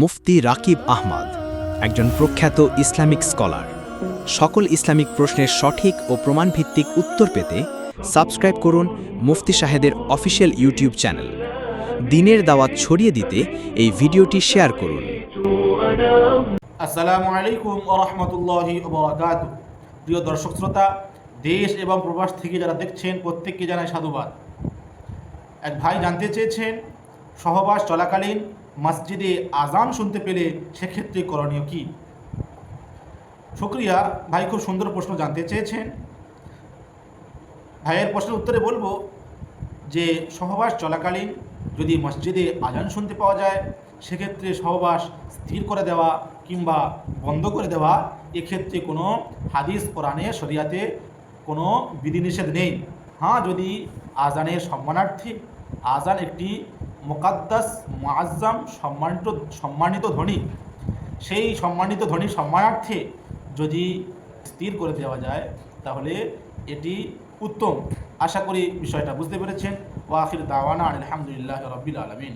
মুফতি রাকিব আহমদ, একজন প্রখ্যাত Islamic scholar. সকল ইসলামিক প্রশ্নের সঠিক ও প্রমাণভিত্তিক উত্তর পেতে সাবস্ক্রাইব করুন মুফতি সাহেদের অফিসিয়াল ইউটিউব চ্যানেল। দিনের দাওয়াত ছড়িয়ে দিতে এই ভিডিওটি শেয়ার করুন। আসসালামু আলাইকুম রহমতুল্লাহি প্রিয় দর্শক শ্রোতা, দেশ এবং প্রবাস থেকে যারা দেখছেন, প্রত্যেককে জানাই সাধুবাদ। এক ভাই জানতে চেয়েছেন, সহবাস চলাকালীন মসজিদে আজান শুনতে পেলে সেক্ষেত্রে করণীয় কী? শুক্রিয়া, ভাই খুব সুন্দর প্রশ্ন জানতে চেয়েছেন। ভাইয়ের প্রশ্নের উত্তরে বলব যে, সহবাস চলাকালীন যদি মসজিদে আজান শুনতে পাওয়া যায়, সেক্ষেত্রে সহবাস স্থির করে দেওয়া কিংবা বন্ধ করে দেওয়া এক্ষেত্রে কোনো হাদিস, কোরআনে, শরিয়াতে কোনো বিধিনিষেধ নেই। হ্যাঁ যদি আজানের সম্মানার্থে আজান একটি মোকাদ্দাস মোয়াজ্জাম সম্মানিত সম্মানিত ধনী। সেই সম্মানিত ধনী সম্মানার্থে যদি স্থির করে দেওয়া যায়, তাহলে এটি উত্তম। আশা করি বিষয়টা বুঝতে পেরেছেন। ওয়াখির দাওয়ানা আলহামদুলিল্লাহ রবিল আলমিন।